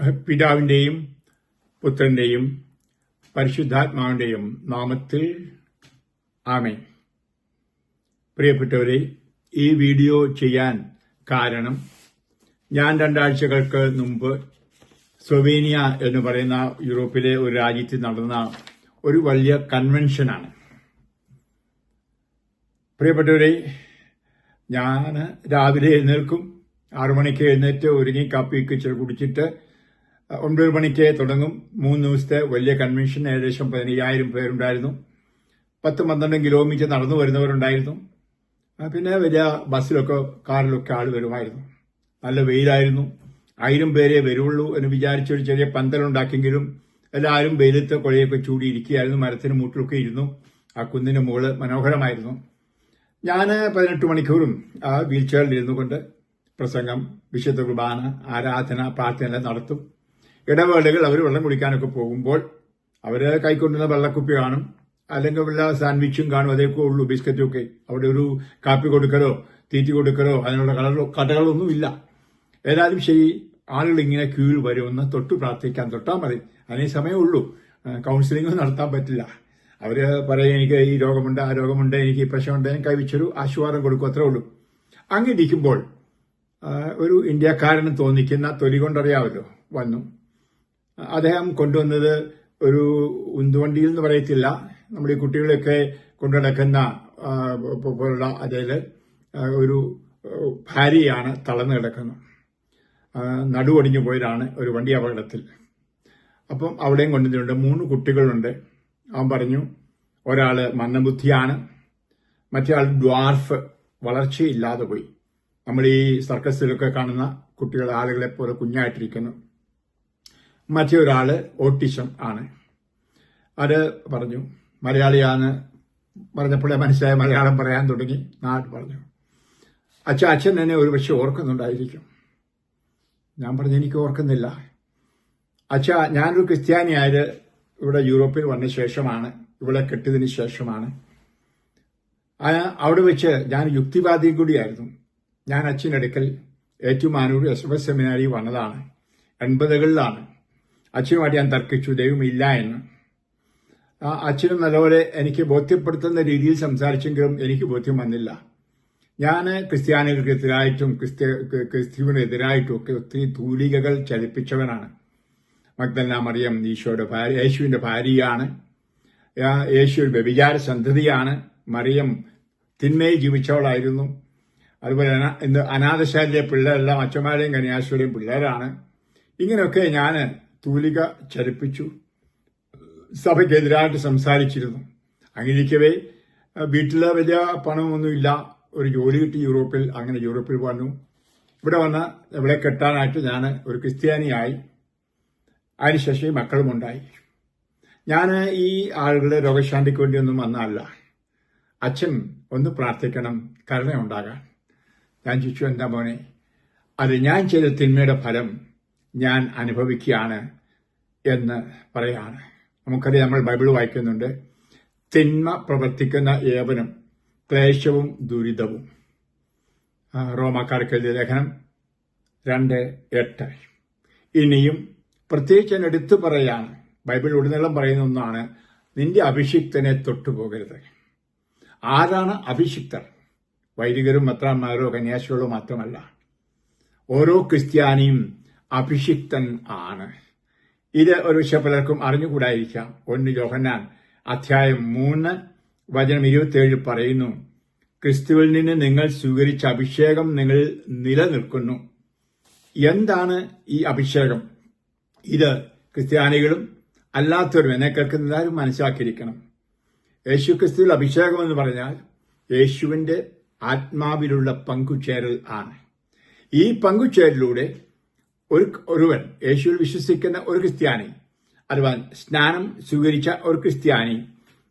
പിതാവിന്റെയും പുത്രന്റെയും പരിശുദ്ധാത്മാവിന്റെയും നാമത്തിൽ ആമേ പ്രിയപ്പെട്ടവരെ ഈ വീഡിയോ ചെയ്യാൻ കാരണം ഞാൻ രണ്ടാഴ്ചകൾക്ക് മുമ്പ് സ്ലൊവേനിയ എന്ന് പറയുന്ന യൂറോപ്പിലെ ഒരു രാജ്യത്ത് നടന്ന ഒരു വലിയ കൺവെൻഷനാണ്. പ്രിയപ്പെട്ടവരെ ഞാൻ രാവിലെ എഴുന്നേൽക്കും ആറുമണിക്ക് എഴുന്നേറ്റ് ഒരുങ്ങി കാപ്പിയൊക്കെ കുടിച്ചിട്ട് ഒൻപത് മണിക്ക് തുടങ്ങും. മൂന്ന് ദിവസത്തെ വലിയ കൺവെൻഷൻ ഏകദേശം പതിനയ്യായിരം പേരുണ്ടായിരുന്നു. പത്ത് പന്ത്രണ്ട് കിലോമീറ്റർ നടന്നു വരുന്നവരുണ്ടായിരുന്നു. പിന്നെ വലിയ ബസ്സിലൊക്കെ കാറിലൊക്കെ ആൾ വരുമായിരുന്നു. നല്ല വെയിലായിരുന്നു. ആയിരം പേരെ വരുള്ളൂ എന്ന് വിചാരിച്ചൊരു ചെറിയ പന്തലുണ്ടാക്കിയെങ്കിലും എല്ലാവരും വെയിലത്തെ കുഴയൊക്കെ ചൂടിയിരിക്കുകയായിരുന്നു. മരത്തിന് മൂട്ടിലൊക്കെ ഇരുന്നു. ആ കുന്നിന് മുകൾ മനോഹരമായിരുന്നു. ഞാൻ പതിനെട്ട് മണിക്കൂറും ആ വീൽ ചെയറിൽ ഇരുന്നു കൊണ്ട് പ്രസംഗം വിശുദ്ധ കുർബാന ആരാധന പ്രാർത്ഥന നടത്തും. ഇടവേളകൾ അവർ വെള്ളം കുടിക്കാനൊക്കെ പോകുമ്പോൾ അവർ കൈക്കൊണ്ടുന്ന വെള്ളക്കുപ്പി കാണും. അല്ലെങ്കിൽ വല്ല സാൻഡ്വിച്ചും കാണും. അതേ ഉള്ളൂ ബിസ്ക്കറ്റും ഒക്കെ. അവിടെ ഒരു കാപ്പി കൊടുക്കലോ തീറ്റി കൊടുക്കലോ അതിനുള്ള കടകളോ കടകളൊന്നും ഇല്ല. ഏതായാലും ശരി ആളുകൾ ഇങ്ങനെ ക്യൂവിൽ വരുമെന്ന് തൊട്ട് പ്രാർത്ഥിക്കാൻ തൊട്ടാൽ മതി. അതിനേ സമയമുള്ളൂ കൗൺസിലിംഗ് നടത്താൻ പറ്റില്ല. അവർ പറയും എനിക്ക് ഈ രോഗമുണ്ട് ആ രോഗമുണ്ട് എനിക്ക് ഈ പ്രശ്നമുണ്ട് ഞാൻ കൈവച്ചൊരു ആശ്വാസം കൊടുക്കും അത്രേ ഉള്ളൂ. അങ്ങനെ ഇരിക്കുമ്പോൾ ഒരു ഇന്ത്യക്കാരന് തോന്നിക്കുന്ന തൊലി കൊണ്ടറിയാമല്ലോ വന്നു. അദ്ദേഹം കൊണ്ടുവന്നത് ഒരു ഉന്തുവണ്ടിയിൽ എന്ന് പറയത്തില്ല. നമ്മുടെ ഈ കുട്ടികളെയൊക്കെ കൊണ്ടുനടക്കുന്ന പോലുള്ള അതിൽ ഒരു ഭാര്യയാണ് തളർന്നു കിടക്കുന്നത്. നടുവടിഞ്ഞു പോയതാണ് ഒരു വണ്ടി അപകടത്തിൽ. അപ്പം അവിടെയും കൊണ്ടുവന്നിട്ടുണ്ട്. മൂന്ന് കുട്ടികളുണ്ട്. അവൻ പറഞ്ഞു ഒരാൾ മന്ദബുദ്ധിയാണ്. ആൾ ഡ്വാർഫ്. വളർച്ചയില്ലാതെ പോയി. നമ്മൾ ഈ സർക്കസിലൊക്കെ കാണുന്ന കുട്ടികൾ ആളുകളെ പോലെ കുഞ്ഞായിട്ടിരിക്കുന്നു. മറ്റേ ഓട്ടിഷൻ ഓട്ടിസം ആണ്. അത് പറഞ്ഞു. മലയാളിയാണ് പറഞ്ഞപ്പോഴേ മനസ്സിലായ മലയാളം പറയാൻ തുടങ്ങി. നാട് പറഞ്ഞു. അച്ഛൻ അച്ഛൻ എന്നെ ഒരുപക്ഷെ ഓർക്കുന്നുണ്ടായിരിക്കും. ഞാൻ പറഞ്ഞു എനിക്ക് ഓർക്കുന്നില്ല. അച്ഛ ഞാനൊരു ക്രിസ്ത്യാനിയായത് ഇവിടെ യൂറോപ്പിൽ വന്ന ശേഷമാണ്. ഇവിടെ കെട്ടിയതിന് ശേഷമാണ്. അവിടെ വെച്ച് ഞാൻ യുക്തിവാദിയും കൂടിയായിരുന്നു. ഞാൻ അച്ഛനടുക്കൽ Ettumanoor S F S seminary വന്നതാണ്. എൺപതുകളിലാണ്. അച്ഛനുമായിട്ട് ഞാൻ തർക്കിച്ചു ദൈവമില്ല എന്ന്. അച്ഛനും നല്ലപോലെ എനിക്ക് ബോധ്യപ്പെടുത്തുന്ന രീതിയിൽ സംസാരിച്ചെങ്കിലും എനിക്ക് ബോധ്യം വന്നില്ല. ഞാൻ ക്രിസ്ത്യാനികൾക്ക് ക്രിസ്ത്യാനികൾക്കെതിരായിട്ടും ക്രിസ്ത്യ ക്രിസ്തുവിനെതിരായിട്ടും ഒക്കെ ഒത്തിരി തൂലികകൾ ചലിപ്പിച്ചവനാണ്. മക്തല്ല മറിയം ഈശോയുടെ ഭാര്യ യേശുവിന്റെ ഭാര്യയാണ്. യേശു വ്യഭിചാര സന്ധതിയാണ് മറിയം തിന്മയിൽ ജീവിച്ചവളായിരുന്നു. അതുപോലെ അനാഥശാലിയെ പിള്ളേരെല്ലാം അച്ഛന്മാരെയും കന്യാസിയുടെയും പിള്ളേരാണ്. ഇങ്ങനെയൊക്കെ ഞാൻ തൂലിക ചലിപ്പിച്ചു സഭയ്ക്കെതിരായിട്ട് സംസാരിച്ചിരുന്നു. അങ്ങനെയിരിക്കവേ വീട്ടിൽ വലിയ പണമൊന്നുമില്ല. ഒരു ജോലി കിട്ടി യൂറോപ്പിൽ അങ്ങനെ യൂറോപ്പിൽ വന്നു. ഇവിടെ വന്ന് ഇവിടെ കെട്ടാനായിട്ട് ഞാൻ ഒരു ക്രിസ്ത്യാനിയായി. അതിനുശേഷം ഈ മക്കളും ഉണ്ടായി. ഞാൻ ഈ ആളുകളുടെ രോഗശാന്തിക്ക് വേണ്ടിയൊന്നും വന്നതല്ല. അച്ഛൻ ഒന്ന് പ്രാർത്ഥിക്കണം കരുണയുണ്ടാകാൻ. ഞാൻ ചോദിച്ചു എന്താ മോനെ? അത് ഞാൻ ചെയ്ത തിന്മയുടെ ഫലം ഞാൻ അനുഭവിക്കുകയാണ് എന്ന് പറയാണ്. നമുക്കറിയാം നമ്മൾ ബൈബിൾ വായിക്കുന്നുണ്ട്. തിന്മ പ്രവർത്തിക്കുന്ന ഏവനും ക്ലേശവും ദുരിതവും. റോമാക്കാർക്ക് എഴുതിയ ലേഖനം രണ്ട് എട്ട്. ഇനിയും പ്രത്യേകിച്ച് ഞാൻ എടുത്തു പറയാണ്. ബൈബിൾ ഉടനീളം പറയുന്ന ഒന്നാണ് നിന്റെ അഭിഷിക്തനെ തൊട്ടുപോകരുത്. ആരാണ് അഭിഷിക്തർ? വൈദികരും മത്രാന്മാരോ കന്യാസികളോ മാത്രമല്ല. ഓരോ ക്രിസ്ത്യാനിയും അഭിഷിക്തൻ ആണ്. ഇത് ഒരു പലർക്കും അറിഞ്ഞുകൂടായിരിക്കാം. ഒന്ന് ജോഹന്നാൻ അധ്യായം മൂന്ന് വചനം ഇരുപത്തിയേഴ് പറയുന്നു ക്രിസ്തുവിൽ നിന്ന് നിങ്ങൾ സ്വീകരിച്ച അഭിഷേകം നിങ്ങൾ നിലനിൽക്കുന്നു. എന്താണ് ഈ അഭിഷേകം? ഇത് ക്രിസ്ത്യാനികളും അല്ലാത്തവരും എന്നെ കേൾക്കുന്നതാരും മനസ്സിലാക്കിയിരിക്കണം. യേശു ക്രിസ്തുവിൽ അഭിഷേകം എന്ന് പറഞ്ഞാൽ യേശുവിന്റെ ആത്മാവിലുള്ള പങ്കുചേരൽ ആണ്. ഈ പങ്കുചേരലിലൂടെ ഒരു ഒരുവൻ യേശുവിൽ വിശ്വസിക്കുന്ന ഒരു ക്രിസ്ത്യാനി അഥവാ സ്നാനം സ്വീകരിച്ച ഒരു ക്രിസ്ത്യാനി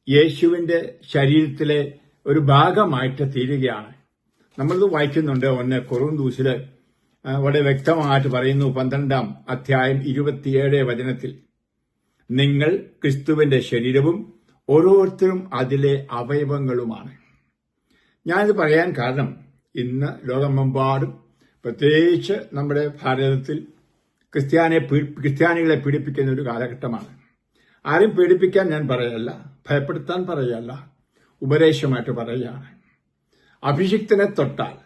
യേശുവിന്റെ ശരീരത്തിലെ ഒരു ഭാഗമായിട്ട് തീരുകയാണ്. നമ്മളിത് വായിക്കുന്നുണ്ട് ഒന്ന് കൊറുന്തൂസിൽ വളരെ വ്യക്തമായിട്ട് പറയുന്നു പന്ത്രണ്ടാം അധ്യായം ഇരുപത്തിയേഴ് വചനത്തിൽ. നിങ്ങൾ ക്രിസ്തുവിന്റെ ശരീരവും ഓരോരുത്തരും അതിലെ അവയവങ്ങളുമാണ്. ഞാനിത് പറയാൻ കാരണം ഇന്ന് ലോകമെമ്പാടും പ്രത്യേകിച്ച് നമ്മുടെ ഭാരതത്തിൽ ക്രിസ്ത്യാനെ ക്രിസ്ത്യാനികളെ പീഡിപ്പിക്കുന്ന ഒരു കാലഘട്ടമാണ്. ആരും പീഡിപ്പിക്കാൻ ഞാൻ പറയല്ല ഭയപ്പെടുത്താൻ പറയല്ല ഉപദേശമായിട്ട് പറയുകയാണ്. അഭിഷിക്തനെ തൊട്ടാൽ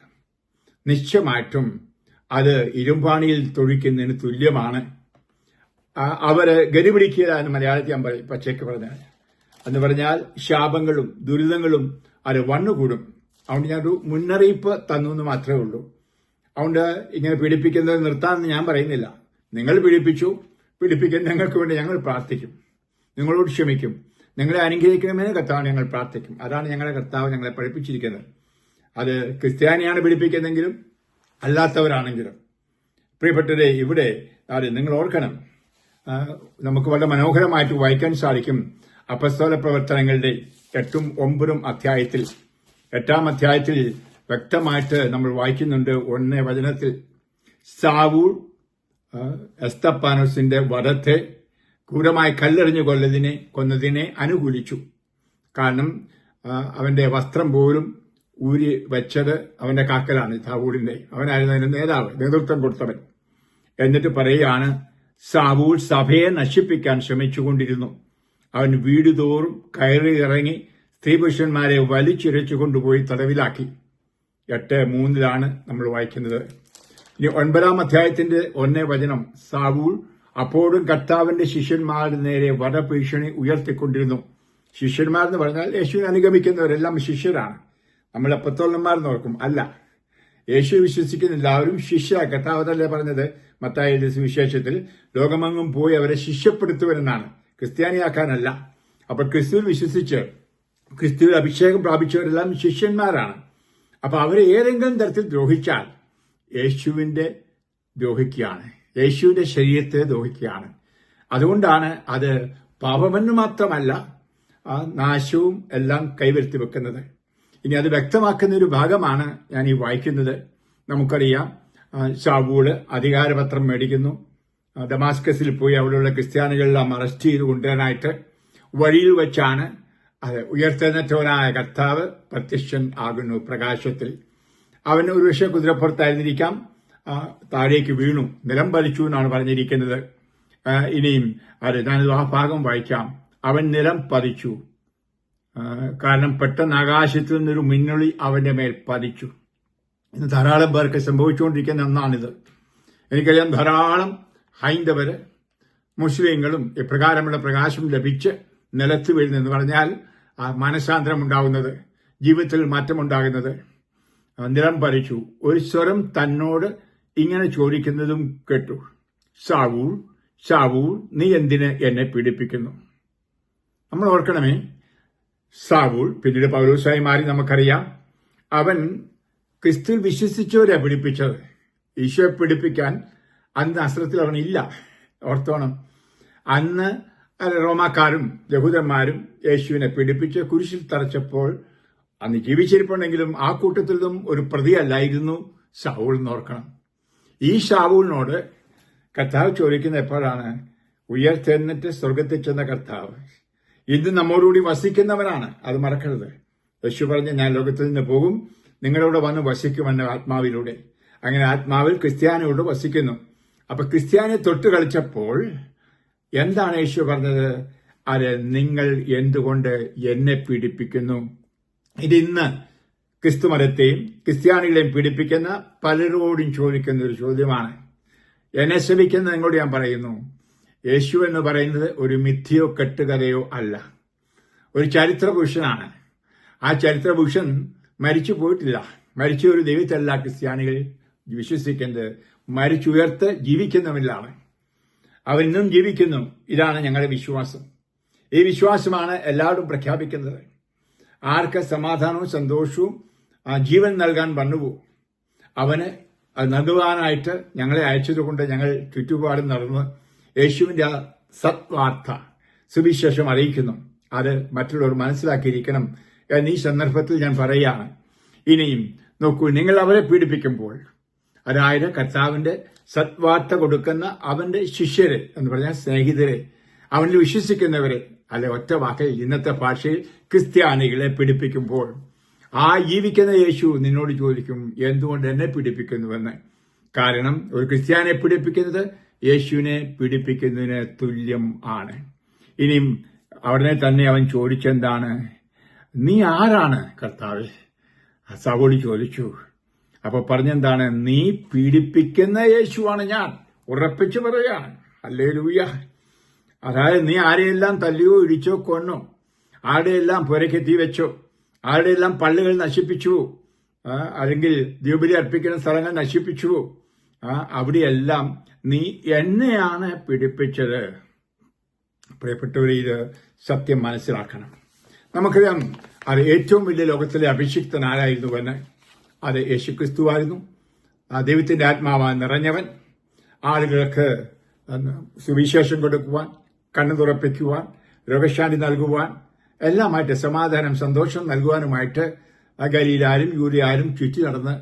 നിശ്ചയമായിട്ടും അത് ഇരുമ്പാണിയിൽ തൊഴിക്കുന്നതിന് തുല്യമാണ്. അവരെ അവർ ഗതി പിടിക്കുക എന്ന് മലയാളത്തിൽ ഞാൻ പറയും പച്ചയ്ക്ക് പറഞ്ഞാൽ. എന്ന് പറഞ്ഞാൽ ശാപങ്ങളും ദുരിതങ്ങളും അത് വണ്ണുകൂടും അതുകൊണ്ട് ഞാനൊരു മുന്നറിയിപ്പ് തന്നു എന്ന് മാത്രമേ ഉള്ളൂ. അതുകൊണ്ട് ഇങ്ങനെ പീഡിപ്പിക്കുന്നത് നിർത്താമെന്ന് ഞാൻ പറയുന്നില്ല. നിങ്ങൾ പീഡിപ്പിച്ചു പീഡിപ്പിക്കാൻ ഞങ്ങൾക്ക് വേണ്ടി ഞങ്ങൾ പ്രാർത്ഥിക്കും. നിങ്ങളോട് ക്ഷമിക്കും. നിങ്ങളെ അനുഗ്രഹിക്കണമെന്ന് കർത്താവ് ഞങ്ങൾ പ്രാർത്ഥിക്കും. അതാണ് ഞങ്ങളുടെ കർത്താവ് ഞങ്ങളെ പഠിപ്പിച്ചിരിക്കുന്നത്. അത് ക്രിസ്ത്യാനിയാണ് പീഡിപ്പിക്കുന്നതെങ്കിലും അല്ലാത്തവരാണെങ്കിലും. പ്രിയപ്പെട്ടവരെ ഇവിടെ നിങ്ങൾ ഓർക്കണം. നമുക്ക് വളരെ മനോഹരമായിട്ട് വായിക്കാൻ സാധിക്കും അപസ്തോല പ്രവർത്തനങ്ങളുടെ എട്ടും ഒമ്പതും അധ്യായത്തിൽ എട്ടാം അധ്യായത്തിൽ വ്യക്തമായിട്ട് നമ്മൾ വായിക്കുന്നുണ്ട്. ഒന്നേ വചനത്തിൽ സാവൂൾ എസ്തപ്പാനോസിന്റെ വധത്തെ ക്രൂരമായി കല്ലെറിഞ്ഞു കൊല്ലതിനെ കൊന്നതിനെ അനുകൂലിച്ചു. കാരണം അവന്റെ വസ്ത്രം പോലും ഊരി വെച്ചത് അവന്റെ കാക്കലാണ് സാവൂളിന്റെ. അവനായിരുന്നു അതിന്റെ നേതാവ് നേതൃത്വം കൊടുത്തവൻ. എന്നിട്ട് പറയുകയാണ് സാവൂൾ സഭയെ നശിപ്പിക്കാൻ ശ്രമിച്ചുകൊണ്ടിരുന്നു. അവൻ വീടുതോറും കയറി ഇറങ്ങി സ്ത്രീപുരുഷന്മാരെ വലിച്ചിരച്ചു കൊണ്ടുപോയി തടവിലാക്കി. എട്ട് മൂന്നിലാണ് നമ്മൾ വായിക്കുന്നത്. ഇനി ഒൻപതാം അധ്യായത്തിന്റെ ഒന്നേ വചനം. സാവൂൾ അപ്പോഴും കർത്താവിന്റെ ശിഷ്യന്മാരുടെ നേരെ വധഭീഷണി ഉയർത്തിക്കൊണ്ടിരുന്നു. ശിഷ്യന്മാർ എന്ന് പറഞ്ഞാൽ യേശുവിനെ അനുഗമിക്കുന്നവരെല്ലാം ശിഷ്യരാണ്. നമ്മൾ അപ്പത്തോളന്മാർ നോക്കും അല്ല യേശു വിശ്വസിക്കുന്ന എല്ലാവരും ശിഷ്യ കർത്താവതല്ലേ പറഞ്ഞത്? മത്തായ സുവിശേഷത്തിൽ ലോകമെങ്ങും പോയി അവരെ ശിഷ്യപ്പെടുത്തുവരെന്നാണ്. ക്രിസ്ത്യാനിയാക്കാനല്ല. അപ്പോൾ ക്രിസ്തുവിൽ വിശ്വസിച്ച് ക്രിസ്തുവിൽ അഭിഷേകം പ്രാപിച്ചവരെല്ലാം ശിഷ്യന്മാരാണ്. അപ്പൊ അവരെ ഏതെങ്കിലും തരത്തിൽ ദ്രോഹിച്ചാൽ യേശുവിന്റെ ദ്രോഹിക്കുകയാണ്. യേശുവിന്റെ ശരീരത്തെ ദ്രോഹിക്കുകയാണ്. അതുകൊണ്ടാണ് അത് പാപമെന്ന് മാത്രമല്ല നാശവും എല്ലാം കൈവരുത്തി വെക്കുന്നത്. ഇനി അത് വ്യക്തമാക്കുന്ന ഒരു ഭാഗമാണ് ഞാൻ ഈ വായിക്കുന്നത്. നമുക്കറിയാം ഷാവൂൾ അധികാരപത്രം മേടിക്കുന്നു. ഡമാസ്കസിൽ പോയി അവിടെയുള്ള ക്രിസ്ത്യാനികളെല്ലാം അറസ്റ്റ് ചെയ്ത് കൊണ്ടുവരാനായിട്ട് വഴിയിൽ വെച്ചാണ് അത് ഉയർത്തെഴുന്നേറ്റവനായ കർത്താവ് പ്രത്യക്ഷൻ ആകുന്നു പ്രകാശത്തിൽ. അവൻ ഒരുപക്ഷെ കുതിരപ്പുറത്തായിരുന്നിരിക്കാം. താഴേക്ക് വീണു. നിലം പതിച്ചു എന്നാണ് പറഞ്ഞിരിക്കുന്നത്. ഇനിയും അത് ഞാനിത് ആ ഭാഗം വായിക്കാം. അവൻ നിലം പതിച്ചു. കാരണം പെട്ടെന്ന് ആകാശത്തിൽ നിന്നൊരു മിന്നൊളി അവന്റെ മേൽ പതിച്ചു. ഇന്ന് ധാരാളം പേർക്ക് സംഭവിച്ചുകൊണ്ടിരിക്കുന്ന ഒന്നാണിത്. എനിക്കറിയാം ധാരാളം ഹൈന്ദവര് മുസ്ലിങ്ങളും ഇപ്രകാരമുള്ള പ്രകാശം ലഭിച്ച് നിലത്ത് വീഴുന്നെന്ന് പറഞ്ഞാൽ ആ മനസാന്തരം ഉണ്ടാകുന്നത് ജീവിതത്തിൽ മാറ്റമുണ്ടാകുന്നത് നിറം പറിച്ചു. ഒരു സ്വരം തന്നോട് ഇങ്ങനെ ചോദിക്കുന്നതും കേട്ടു. സാവൂൾ സാവൂൾ നീ എന്തിന് എന്നെ പീഡിപ്പിക്കുന്നു? നമ്മൾ ഓർക്കണമേ സാവൂൾ പിന്നീട് പൗലോസായി മാറി നമുക്കറിയാം അവൻ ക്രിസ്തുവിൽ വിശ്വസിച്ചവരെ പിടിപ്പിച്ചത് ഈശോയെ പിടിപ്പിക്കാൻ അന്ന് അസ്ത്രത്തിൽ അവനില്ല ഓർത്തോണം. അന്ന് റോമാക്കാരും യഹൂദന്മാരും യേശുവിനെ പീഡിപ്പിച്ച് കുരിശിൽ തറച്ചപ്പോൾ അന്ന് ജീവിച്ചിരിപ്പുണ്ടെങ്കിലും ആ കൂട്ടത്തിൽ നിന്നും ഒരു പ്രതിയല്ലായിരുന്നു ഷാവൂൾ എന്നോർക്കണം ഈ ഷാവൂളിനോട് കർത്താവ് ചോദിക്കുന്ന എപ്പോഴാണ് ഉയർത്തെന്നിട്ട് സ്വർഗത്തിൽ ചെന്ന കർത്താവ് ഇന്ന് നമ്മോടുകൂടി വസിക്കുന്നവനാണ്. അത് മറക്കരുത്. യേശു പറഞ്ഞ് ഞാൻ ലോകത്തിൽ നിന്ന് പോകും നിങ്ങളോട് വന്ന് വസിക്കുമെന്ന ആത്മാവിലൂടെ. അങ്ങനെ ആത്മാവിൽ ക്രിസ്ത്യാനിയോട് വസിക്കുന്നു. അപ്പൊ ക്രിസ്ത്യാനി തൊട്ട് കളിച്ചപ്പോൾ എന്താണ് യേശു പറഞ്ഞത്? അത് നിങ്ങൾ എന്തുകൊണ്ട് എന്നെ പീഡിപ്പിക്കുന്നു? ഇത് ഇന്ന് ക്രിസ്തുമതത്തെയും ക്രിസ്ത്യാനികളെയും പീഡിപ്പിക്കുന്ന പലരോടും ചോദിക്കുന്ന ഒരു ചോദ്യമാണ്. എന്നെ ശ്രമിക്കുന്ന നിങ്ങളോട് ഞാൻ പറയുന്നു യേശു എന്ന് പറയുന്നത് ഒരു മിഥ്യയോ കെട്ടുകഥയോ അല്ല. ഒരു ചരിത്ര പുരുഷനാണ് ആ ചരിത്ര പുരുഷൻ മരിച്ചു പോയിട്ടില്ല. മരിച്ച ഒരു ദൈവത്തല്ല ക്രിസ്ത്യാനികൾ വിശ്വസിക്കുന്നത്. മരിച്ചുയർത്ത് ജീവിക്കുന്നവരിലാണ്. അവൻ ഇന്നും ജീവിക്കുന്നു. ഇതാണ് ഞങ്ങളുടെ വിശ്വാസം. ഈ വിശ്വാസമാണ് എല്ലാവരും പ്രഖ്യാപിക്കുന്നത്. ആർക്ക് സമാധാനവും സന്തോഷവും ജീവൻ നൽകാൻ വന്നുവോ അവന് അത് നൽകുവാനായിട്ട് ഞങ്ങളെ അയച്ചതുകൊണ്ട് ഞങ്ങൾ ചുറ്റുപാടും നടന്ന് യേശുവിന്റെ ആ സത്വാർത്ഥ സുവിശേഷം അറിയിക്കുന്നു. അത് മറ്റുള്ളവർ മനസ്സിലാക്കിയിരിക്കണം എന്ന് ഈ സന്ദർഭത്തിൽ ഞാൻ പറയുകയാണ്. ഇനിയും നോക്കൂ നിങ്ങൾ അവരെ പീഡിപ്പിക്കുമ്പോൾ അതായത് കർത്താവിന്റെ സത്വാർത്ത കൊടുക്കുന്ന അവന്റെ ശിഷ്യരെ എന്ന് പറഞ്ഞാൽ സ്നേഹിതരെ അവനിൽ വിശ്വസിക്കുന്നവരെ അല്ലെ ഒറ്റ വാക്കിൽ ഇന്നത്തെ ഭാഷയിൽ ക്രിസ്ത്യാനികളെ പിടിപ്പിക്കുമ്പോൾ ആ ജീവിക്കുന്ന യേശു നിന്നോട് ചോദിക്കും എന്തുകൊണ്ട് എന്നെ പിടിപ്പിക്കുന്നുവെന്ന് കാരണം ഒരു ക്രിസ്ത്യാനെ പിടിപ്പിക്കുന്നത് യേശുവിനെ പിടിപ്പിക്കുന്നതിന് തുല്യം ആണ്. ഇനിയും അവിടെ തന്നെ അവൻ ചോദിച്ചെന്താണ്? നീ ആരാണ് കർത്താവ്? സവോളി ചോദിച്ചു. അപ്പൊ പറഞ്ഞെന്താണ്? നീ പീഡിപ്പിക്കുന്ന യേശുവാണ് ഞാൻ. ഉറപ്പിച്ചു പറയാണ് അല്ലേ ലൂയ അതായത് നീ ആരെയെല്ലാം തല്ലിയോ ഇടിച്ചോ കൊന്നോ ആരുടെയെല്ലാം പുരയ്ക്ക് തീ വെച്ചോ ആരുടെയെല്ലാം പള്ളികൾ നശിപ്പിച്ചു അല്ലെങ്കിൽ ദ്വീപലി അർപ്പിക്കുന്ന സ്ഥലങ്ങൾ നശിപ്പിച്ചു അവിടെയെല്ലാം നീ എന്നെയാണ് പീഡിപ്പിച്ചത്. പ്രിയപ്പെട്ടവരെ ഇത് സത്യം മനസ്സിലാക്കണം. നമുക്കറിയാം അത് ഏറ്റവും വലിയ ലോകത്തിലെ അഭിഷിക്തൻ ആരായിരുന്നുവെന്ന് അത് യേശുക്രിസ്തുവായിരുന്നു. ദൈവത്തിന്റെ ആത്മാവാൻ നിറഞ്ഞവൻ. ആളുകൾക്ക് സുവിശേഷം കൊടുക്കുവാൻ കണ്ണു തുറപ്പിക്കുവാൻ രോഗശാന്തി നൽകുവാൻ എല്ലാമായിട്ട് സമാധാനം സന്തോഷം നൽകുവാനുമായിട്ട് ഗലിയിലാരും യൂരിയാരും ചുറ്റി നടന്ന്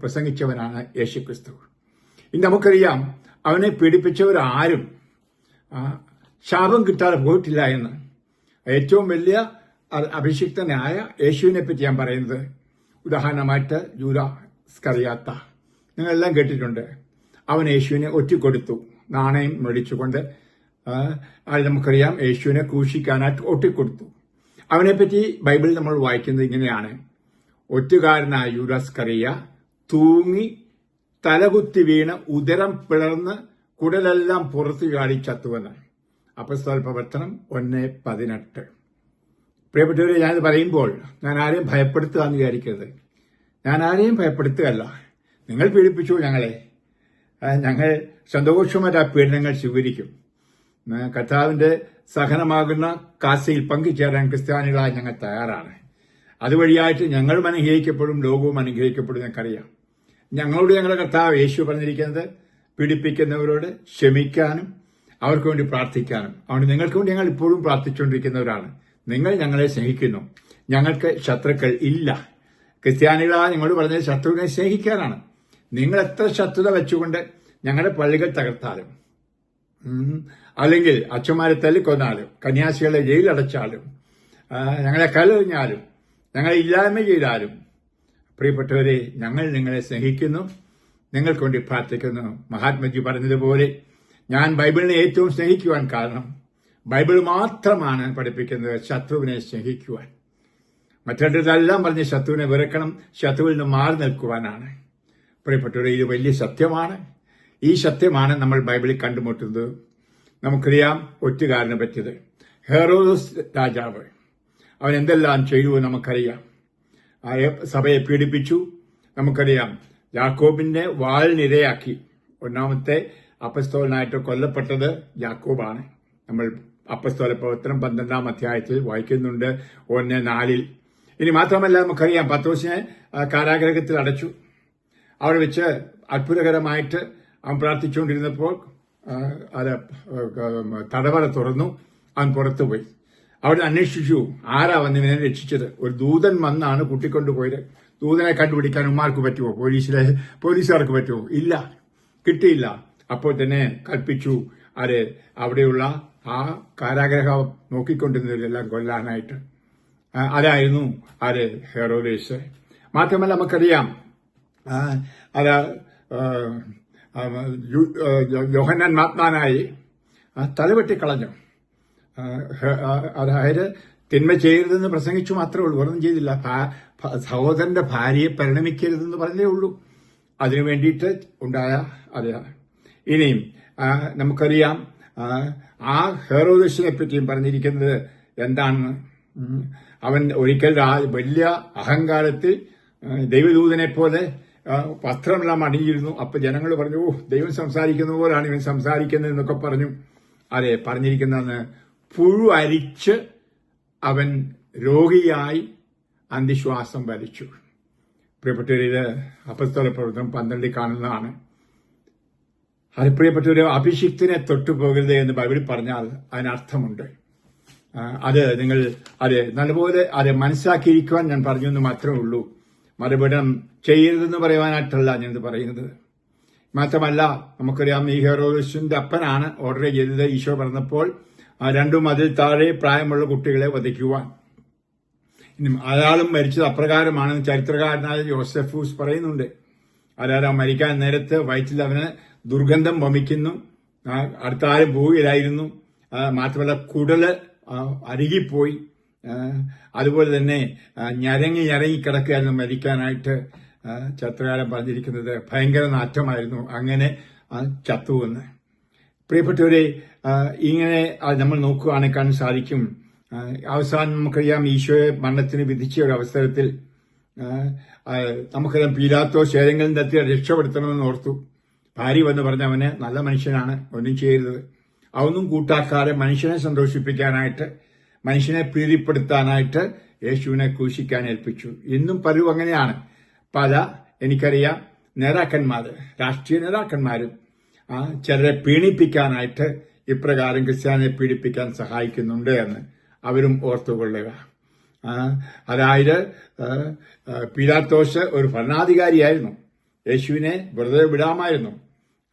പ്രസംഗിച്ചവനാണ് യേശുക്രിസ്തു. ഇനി നമുക്കറിയാം അവനെ പീഡിപ്പിച്ചവരാരും ശാപം കിട്ടാതെ പോയിട്ടില്ല എന്ന്. ഏറ്റവും വലിയ അഭിഷിക്തനായ യേശുവിനെ പറ്റി ഞാൻ പറയുന്നത് ഉദാഹരണമായിട്ട് ജൂത സ്കറിയാത്ത. നിങ്ങളെല്ലാം കേട്ടിട്ടുണ്ട്. അവൻ യേശുവിനെ ഒറ്റിക്കൊടുത്തു. നാണയം മേടിച്ചുകൊണ്ട് അത് നമുക്കറിയാം യേശുവിനെ ക്രൂശിക്കാനായിട്ട് ഒറ്റിക്കൊടുത്തു. അവനെപ്പറ്റി ബൈബിളിൽ നമ്മൾ വായിക്കുന്നത് ഇങ്ങനെയാണ്. ഒറ്റുകാരനായ യൂദാസ് കറിയ തൂങ്ങി തലകുത്തി വീണ് ഉദരം പിളർന്ന് കുടലെല്ലാം പുറത്തു ചാടി ചത്തുവെന്ന്. അപ്പസ്തോല പ്രവർത്തനം ഒന്ന് പതിനെട്ട്. പ്രിയപ്പെട്ടവരെ ഞാനിത് പറയുമ്പോൾ ഞാൻ ആരെയും ഭയപ്പെടുത്തുക എന്ന് വിചാരിക്കരുത്. ഞാൻ ആരെയും ഭയപ്പെടുത്തുകയല്ല. നിങ്ങൾ പീഡിപ്പിച്ചു ഞങ്ങളെ. ഞങ്ങൾ സന്തോഷമായിട്ട് ആ പീഡനങ്ങൾ സ്വീകരിക്കും. കർത്താവിന്റെ സഹനമാകുന്ന കാസയിൽ പങ്കുചേരാൻ ക്രിസ്ത്യാനികളായി ഞങ്ങൾ തയ്യാറാണ്. അതുവഴിയായിട്ട് ഞങ്ങളും അനുഗ്രഹിക്കപ്പെടും ലോകവും അനുഗ്രഹിക്കപ്പെടും ഞങ്ങൾക്കറിയാം. ഞങ്ങളോട് ഞങ്ങളുടെ കർത്താവ് യേശു പറഞ്ഞിരിക്കുന്നത് പീഡിപ്പിക്കുന്നവരോട് ക്ഷമിക്കാനും അവർക്ക് വേണ്ടി പ്രാർത്ഥിക്കാനും. അതുകൊണ്ട് നിങ്ങൾക്ക് വേണ്ടി ഞങ്ങൾ ഇപ്പോഴും പ്രാർത്ഥിച്ചുകൊണ്ടിരിക്കുന്നവരാണ്. നിങ്ങൾ ഞങ്ങളെ സ്നേഹിക്കുന്നു. ഞങ്ങൾക്ക് ശത്രുക്കൾ ഇല്ല. ക്രിസ്ത്യാനികളാ നിങ്ങളോട് പറഞ്ഞത് ശത്രുവിനെ സ്നേഹിക്കാനാണ്. നിങ്ങൾ എത്ര ശത്രുത വെച്ചുകൊണ്ട് ഞങ്ങളുടെ പള്ളികൾ തകർത്താലും അല്ലെങ്കിൽ അച്ഛന്മാരെ തല്ലിക്കൊന്നാലും കന്യാസികളെ ജയിലടച്ചാലും ഞങ്ങളെ കല്ലെറിഞ്ഞാലും ഞങ്ങളെ ഇല്ലായ്മ ചെയ്താലും പ്രിയപ്പെട്ടവരെ ഞങ്ങൾ നിങ്ങളെ സ്നേഹിക്കുന്നു. നിങ്ങൾക്ക് വേണ്ടി പ്രാർത്ഥിക്കുന്നു. മഹാത്മജി പറഞ്ഞതുപോലെ ഞാൻ ബൈബിളിനെ ഏറ്റവും സ്നേഹിക്കുവാൻ കാരണം ബൈബിൾ മാത്രമാണ് പഠിപ്പിക്കുന്നത് ശത്രുവിനെ സ്നേഹിക്കുവാൻ. മറ്റെല്ലാം പറഞ്ഞ് ശത്രുവിനെ വെറുക്കണം ശത്രുവിൽ നിന്ന് മാറി നിൽക്കുവാനാണ്. പ്രിയപ്പെട്ടവരെ ഇത് വലിയ സത്യമാണ്. ഈ സത്യമാണ് നമ്മൾ ബൈബിളിൽ കണ്ടുമുട്ടുന്നത്. നമുക്കറിയാം ഒറ്റുകാരനെ പറ്റിയത്. ഹെറോസ് രാജാവ് അവൻ എന്തെല്ലാം ചെയ്തു നമുക്കറിയാം. സഭയെ പീഡിപ്പിച്ചു. നമുക്കറിയാം യാക്കോബിന്റെ വാളിനിരയാക്കി ഒന്നാമത്തെ അപസ്തോലനായിട്ട് കൊല്ലപ്പെട്ടത് യാക്കോബാണ്. നമ്മൾ അപ്പസ്തോല പ്രവർത്തനം പന്ത്രണ്ടാം അധ്യായത്തിൽ വായിക്കുന്നുണ്ട് ഒന്ന് നാലിൽ. ഇനി മാത്രമല്ല നമുക്കറിയാം പത്രോസിനെ കാരാഗ്രഹത്തിൽ അടച്ചു. അവിടെ വെച്ച് അത്ഭുതകരമായിട്ട് അവൻ പ്രാർത്ഥിച്ചുകൊണ്ടിരുന്നപ്പോൾ അത് തടവറ തുറന്നു അവൻ പുറത്തുപോയി. അവിടെ അന്വേഷിച്ചു ആരാ വന്ന് ഇവനെ രക്ഷിച്ചത്? ഒരു ദൂതൻ വന്നാണ് കൂട്ടിക്കൊണ്ടുപോയത് ദൂതനെ കണ്ടുപിടിക്കാൻ ഉമ്മാർക്ക് പറ്റുമോ? പോലീസിലെ പോലീസുകാർക്ക് പറ്റുമോ? ഇല്ല കിട്ടിയില്ല. അപ്പോൾ തന്നെ കൽപ്പിച്ചു അത് അവിടെയുള്ള ആ കാരാഗ്രഹം നോക്കിക്കൊണ്ടിരുന്നവരെല്ലാം കൊല്ലാനായിട്ട്. അതായിരുന്നു ആര്? ഹെറോദേശ് മാത്രമല്ല നമുക്കറിയാം അത് യോഹന്നാൻ മാത്മാനായി തലവെട്ടി തലവെട്ടിക്കളഞ്ഞു. അതായത് തിന്മ ചെയ്യരുതെന്ന് പ്രസംഗിച്ചു മാത്രമേ ഉള്ളൂ. ഒന്നും ചെയ്തില്ല. സഹോദരന്റെ ഭാര്യയെ പരിണമിക്കരുതെന്ന് പറഞ്ഞേ ഉള്ളൂ. അതിനു വേണ്ടിയിട്ട് ഉണ്ടായ അതെയാണ് ഇനിയും നമുക്കറിയാം ആ, ഹെറോദസിനെ പറ്റിയും പറഞ്ഞിരിക്കുന്നത് എന്താണ് അവൻ ഒരിക്കൽ വലിയ അഹങ്കാരത്തിൽ ദൈവദൂതനെ പോലെ വസ്ത്രമെല്ലാം അണിഞ്ഞിരുന്നു. അപ്പൊ ജനങ്ങൾ പറഞ്ഞു ഓ ദൈവം സംസാരിക്കുന്ന പോലാണ് ഇവൻ സംസാരിക്കുന്നത് എന്നൊക്കെ പറഞ്ഞു. അതെ പറഞ്ഞിരിക്കുന്നതെന്ന് പുഴു അരിച്ച് അവൻ രോഗിയായി അന്തിശ്വാസം വലിച്ചു പ്രിയപ്പെട്ടവരിത് അപ്പസ്തോല പ്രവർത്തനം പന്ത്രണ്ടിൽ കാണുന്നതാണ്. അത് പ്രിയപ്പെട്ടവര് അഭിഷിക്തിനെ തൊട്ടുപോകരുത് എന്ന് ബൈബിളിൽ പറഞ്ഞാൽ അതിനർത്ഥമുണ്ട്. അത് നിങ്ങൾ അത് നല്ലപോലെ അത് മനസ്സിലാക്കിയിരിക്കുവാൻ ഞാൻ പറഞ്ഞു എന്ന് മാത്രമേ ഉള്ളൂ. മറുപടം ചെയ്യരുതെന്ന് പറയുവാനായിട്ടല്ല ഞാനിത് പറയുന്നത്. മാത്രമല്ല നമുക്കറിയാം ഈ ഹെറോസിന്റെ അപ്പനാണ് ഓർഡർ ചെയ്തത്. ഈശോ പറഞ്ഞപ്പോൾ രണ്ടും അതിൽ താഴെ പ്രായമുള്ള കുട്ടികളെ വധിക്കുവാൻ. അയാളും മരിച്ചത് അപ്രകാരമാണെന്ന് ചരിത്രകാരനായ ജോസഫൂസ് പറയുന്നുണ്ട്. അതായത് മരിക്കാൻ നേരത്ത് വയറ്റിൽ അവന് ദുർഗന്ധം വമിക്കുന്നു. അടുത്ത ആരും പോവുകയില്ലായിരുന്നു. മാത്രമല്ല കുടൽ അരുകിപ്പോയി. അതുപോലെ തന്നെ ഞരങ്ങി ഞരങ്ങി കിടക്കുകയായിരുന്നു മരിക്കാനായിട്ട് ചത്രകാലം പറഞ്ഞിരിക്കുന്നത്. ഭയങ്കര നാറ്റമായിരുന്നു. അങ്ങനെ ചത്തുവെന്ന്. പ്രിയപ്പെട്ടവരെ ഇങ്ങനെ നമ്മൾ നോക്കുകയാണെങ്കിൽ കാണാൻ സാധിക്കും. അവസാനം നമുക്കറിയാം ഈശോയെ മരണത്തിന് വിധിച്ച ഒരു അവസരത്തിൽ നമുക്കറിയാം പീലാത്തോ ശേരങ്ങളിൽ തരത്തിൽ രക്ഷപ്പെടുത്തണമെന്ന് ഓർത്തു. ഭാര്യ വന്ന് പറഞ്ഞ അവന് നല്ല മനുഷ്യനാണ് ഒന്നും ചെയ്യരുത്. അവനും കൂട്ടാക്കാതെ മനുഷ്യനെ സന്തോഷിപ്പിക്കാനായിട്ട് മനുഷ്യനെ പ്രീതിപ്പെടുത്താനായിട്ട് യേശുവിനെ ക്രൂശിക്കാൻ ഏൽപ്പിച്ചു. ഇന്നും പലരും അങ്ങനെയാണ്. പല എനിക്കറിയാം നേതാക്കന്മാർ രാഷ്ട്രീയ നേതാക്കന്മാരും ചിലരെ പീണിപ്പിക്കാനായിട്ട് ഇപ്രകാരം ക്രിസ്ത്യാനിയെ പീഡിപ്പിക്കാൻ സഹായിക്കുന്നുണ്ട് എന്ന് അവരും ഓർത്തുകൊള്ളുക. അതായത് പീലാത്തോസ് ഒരു ഭരണാധികാരിയായിരുന്നു. യേശുവിനെ വെറുതെ വിടാമായിരുന്നു.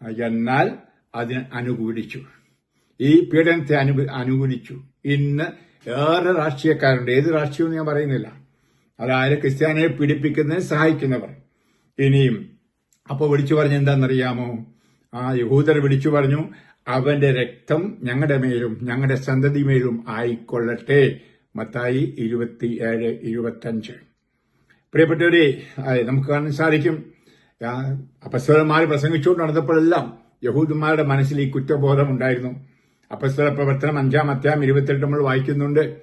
എന്നാൽ അതിന് അനുകൂലിച്ചു. ഈ പീഡനത്തെ അനു അനുകൂലിച്ചു. ഇന്ന് ഏറെ രാഷ്ട്രീയക്കാരുണ്ട്. ഏത് രാഷ്ട്രീയവും ഞാൻ പറയുന്നില്ല. അതായത് ക്രിസ്ത്യാനിയെ പീഡിപ്പിക്കുന്നതിന് സഹായിക്കുന്നവർ. ഇനിയും അപ്പോൾ വിളിച്ചു പറഞ്ഞ എന്താണെന്നറിയാമോ? ആ യഹൂദർ വിളിച്ചു പറഞ്ഞു അവന്റെ രക്തം ഞങ്ങളുടെ മേലും ഞങ്ങളുടെ സന്തതി മേലും ആയിക്കൊള്ളട്ടെ. മത്തായി ഇരുപത്തി ഇരുപത്തിയേഴ് ഇരുപത്തഞ്ച്. പ്രിയപ്പെട്ടവരെ നമുക്ക് കാണാൻ സാധിക്കും. അപസ്വരന്മാർ പ്രസംഗിച്ചുകൊണ്ട് നടന്നപ്പോഴെല്ലാം യഹൂദന്മാരുടെ മനസ്സിൽ ഈ കുറ്റബോധം ഉണ്ടായിരുന്നു. അപസ്വര പ്രവർത്തനം അഞ്ചാം അധ്യായം ഇരുപത്തെട്ട് നമ്മൾ വായിക്കുന്നുണ്ട്.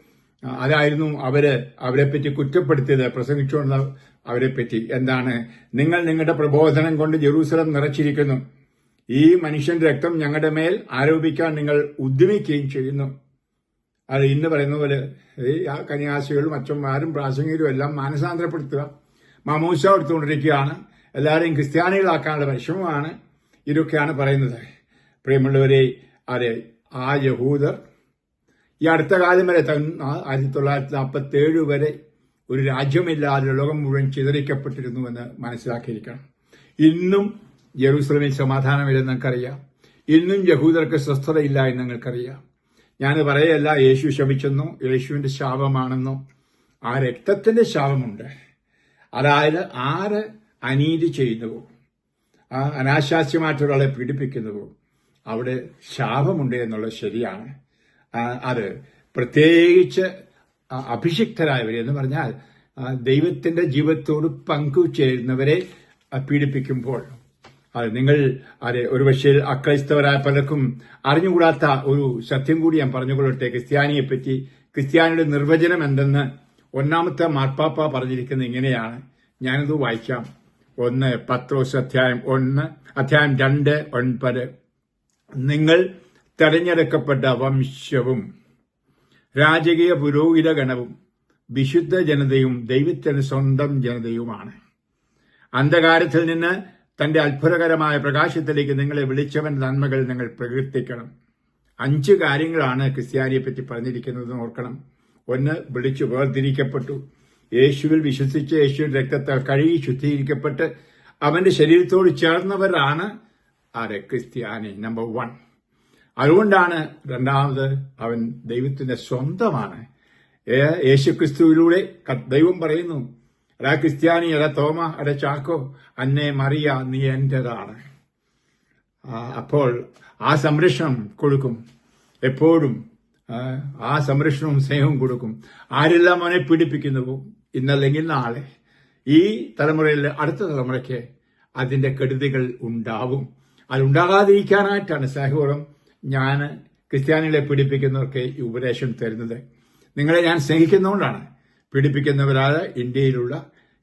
അതായിരുന്നു അവർ അവരെപ്പറ്റി കുറ്റപ്പെടുത്തിയത് പ്രസംഗിച്ചുകൊണ്ട് അവരെപ്പറ്റി. എന്താണ്? നിങ്ങൾ നിങ്ങളുടെ പ്രബോധനം കൊണ്ട് ജെറൂസലം നിറച്ചിരിക്കുന്നു. ഈ മനുഷ്യന്റെ രക്തം ഞങ്ങളുടെ മേൽ ആരോപിക്കാൻ നിങ്ങൾ ഉദ്യമിക്കുകയും ചെയ്യുന്നു. അത് ഇന്ന് പറയുന്ന പോലെ ഈ കന്യാസികളും അച്ഛന്മാരും പ്രാസംഗികരും എല്ലാം മാനസാന്തരപ്പെടുത്തുക. മാമൂസ എടുത്തുകൊണ്ടിരിക്കുകയാണ്. എല്ലാവരെയും ക്രിസ്ത്യാനികളാക്കാനുള്ള പരിശ്രമമാണ് ഇതൊക്കെയാണ് പറയുന്നത്. പ്രിയമുള്ളവരെ അതെ ആ യഹൂദർ. ഈ അടുത്ത കാലം വരെ ആയിരത്തി തൊള്ളായിരത്തി നാൽപ്പത്തി ഏഴ് വരെ ഒരു രാജ്യമില്ലാതെ ലോകം മുഴുവൻ ചിതറിക്കപ്പെട്ടിരുന്നു എന്ന് മനസ്സിലാക്കിയിരിക്കണം. ഇന്നും ജെറൂസലമിൽ സമാധാനമില്ലെന്ന് നിങ്ങൾക്കറിയാം ഇന്നും യഹൂദർക്ക് സ്വസ്ഥതയില്ല എന്ന് നിങ്ങൾക്കറിയാം ഞാൻ പറയല്ല യേശു ശപിച്ചെന്നോ യേശുവിന്റെ ശാപമാണെന്നോ ആ രക്തത്തിന്റെ ശാപമുണ്ട്. അതായത് ആര് അനീതി ചെയ്യുന്നുവോ? ആ അനാശാസ്യമായിട്ടൊരാളെ പീഡിപ്പിക്കുന്നുവോ? അവിടെ ശാപമുണ്ട് എന്നുള്ളത് ശരിയാണ്. അത് പ്രത്യേകിച്ച് അഭിഷിക്തരായവരെ എന്ന് പറഞ്ഞാൽ ദൈവത്തിന്റെ ജീവിതത്തോട് പങ്കുചേരുന്നവരെ പീഡിപ്പിക്കുമ്പോൾ. അത് നിങ്ങൾ അത് ഒരുപക്ഷെ അക്രൈസ്തവരായ പലർക്കും അറിഞ്ഞുകൂടാത്ത ഒരു സത്യം കൂടി ഞാൻ പറഞ്ഞുകൊള്ളട്ടെ. ക്രിസ്ത്യാനിയെ പറ്റി ക്രിസ്ത്യാനിയുടെ നിർവചനം എന്തെന്ന് ഒന്നാമത്തെ മാർപ്പാപ്പ പറഞ്ഞിരിക്കുന്നത് ഇങ്ങനെയാണ്. ഞാനത് വായിക്കാം. ഒന്ന് പത്രോസ് അധ്യായം ഒന്ന് അധ്യായം രണ്ട് ഒൻപത്. നിങ്ങൾ തെരഞ്ഞെടുക്കപ്പെട്ട വംശവും രാജകീയ പുരോഹിത ഗണവും വിശുദ്ധ ജനതയും ദൈവത്തിന് സ്വന്തം ജനതയുമാണ്. അന്ധകാരത്തിൽ നിന്ന് തന്റെ അത്ഭുതകരമായ പ്രകാശത്തിലേക്ക് നിങ്ങളെ വിളിച്ചവൻ നന്മകൾ നിങ്ങൾ പ്രകീർത്തിക്കണം. അഞ്ച് കാര്യങ്ങളാണ് ക്രിസ്ത്യാനിയെ പറ്റി പറഞ്ഞിരിക്കുന്നത് ഓർക്കണം. ഒന്ന് വിളിച്ചു വേർതിരിക്കപ്പെട്ടു. യേശുവിൽ വിശ്വസിച്ച് യേശുവിൻ രക്തത്താൽ കഴുകി ശുദ്ധീകരിക്കപ്പെട്ട് അവന്റെ ശരീരത്തോട് ചേർന്നവരാണ് ആരെ? ക്രിസ്ത്യാനി നമ്പർ വൺ അതുകൊണ്ടാണ് രണ്ടാമത് അവൻ ദൈവത്തിന്റെ സ്വന്തമാണ്. യേശു ക്രിസ്തുവിലൂടെ ദൈവം പറയുന്നു എടാ ക്രിസ്ത്യാനി എടാ തോമ എടാ ചാക്കോ അന്നെ മറിയ നീ എന്റേതാണ്. അപ്പോൾ ആ സംരക്ഷണം കൊടുക്കും. എപ്പോഴും ആ, സംരക്ഷണവും സ്നേഹവും കൊടുക്കും. ആരെല്ലാം അവനെ പീഡിപ്പിക്കുന്നുവോ ഇന്നല്ലെങ്കിൽ നാളെ ഈ തലമുറയിൽ അടുത്ത തലമുറയ്ക്ക് അതിന്റെ കെടുതികൾ ഉണ്ടാവും. അതുണ്ടാകാതിരിക്കാനായിട്ടാണ് സ്നേഹപൂർവം ഞാൻ ക്രിസ്ത്യാനികളെ പീഡിപ്പിക്കുന്നവർക്ക് ഈ ഉപദേശം തരുന്നത്. നിങ്ങളെ ഞാൻ സ്നേഹിക്കുന്നതുകൊണ്ടാണ് പീഡിപ്പിക്കുന്നവരായ ഇന്ത്യയിലുള്ള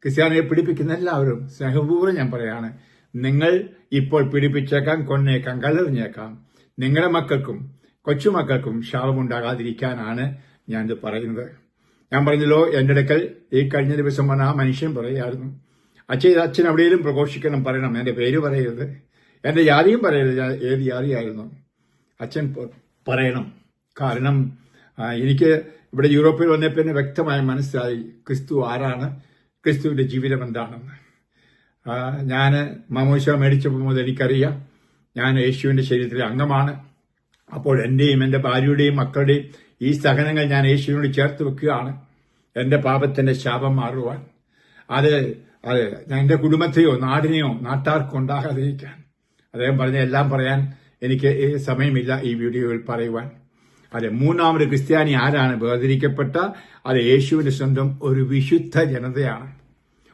ക്രിസ്ത്യാനികളെ പീഡിപ്പിക്കുന്ന എല്ലാവരും സ്നേഹപൂർവം ഞാൻ പറയാണ് നിങ്ങൾ ഇപ്പോൾ പീഡിപ്പിച്ചേക്കാം കൊന്നേക്കാം കല്ലെറിഞ്ഞേക്കാം. നിങ്ങളുടെ മക്കൾക്കും കൊച്ചുമക്കൾക്കും ശാപമുണ്ടാകാതിരിക്കാനാണ് ഞാനിത് പറയുന്നത്. ഞാൻ പറഞ്ഞല്ലോ എന്റെ അടുക്കൽ ഈ കഴിഞ്ഞ ദിവസം വന്ന ആ മനുഷ്യൻ പറയുമായിരുന്നു അച്ഛൻ അച്ഛൻ എവിടെയെങ്കിലും പ്രഘോഷിക്കണം പറയണം. എന്റെ പേര് പറയരുത്. എന്റെ ജാതിയും പറയരുത്. ഏത് ജാതിയായിരുന്നു? അച്ഛൻ പറയണം. കാരണം എനിക്ക് ഇവിടെ യൂറോപ്പിൽ വന്നപ്പോൾ തന്നെ വ്യക്തമായി മനസ്സിലായി. ക്രിസ്തു ആരാണ്? ക്രിസ്തുവിന്റെ ജീവിതം എന്താണെന്ന്. ഞാൻ മാമോശ മേടിച്ചപ്പോൾ മുതൽ എനിക്കറിയാം. ഞാൻ യേശുവിന്റെ ശരീരത്തിലെ അംഗമാണ്. അപ്പോൾ എന്റെയും എന്റെ ഭാര്യയുടെയും മക്കളുടെയും ഈ സഹനങ്ങൾ ഞാൻ യേശുവിനോട് ചേർത്ത് വെക്കുകയാണ്. എന്റെ പാപത്തിന്റെ ശാപം മാറുവാൻ. അത് അത് എന്റെ കുടുംബത്തെയോ നാടിനെയോ നാട്ടാർക്കോ ഉണ്ടാകാതിരിക്കാൻ. അദ്ദേഹം പറഞ്ഞ എല്ലാം പറയാൻ എനിക്ക് സമയമില്ല ഈ വീഡിയോയിൽ പറയുവാൻ. അതെ മൂന്നാമത് ക്രിസ്ത്യാനി ആരാണ് വേർതിരിക്കപ്പെട്ട? അത് യേശുവിന്റെ സ്വന്തം ഒരു വിശുദ്ധ ജനതയാണ്.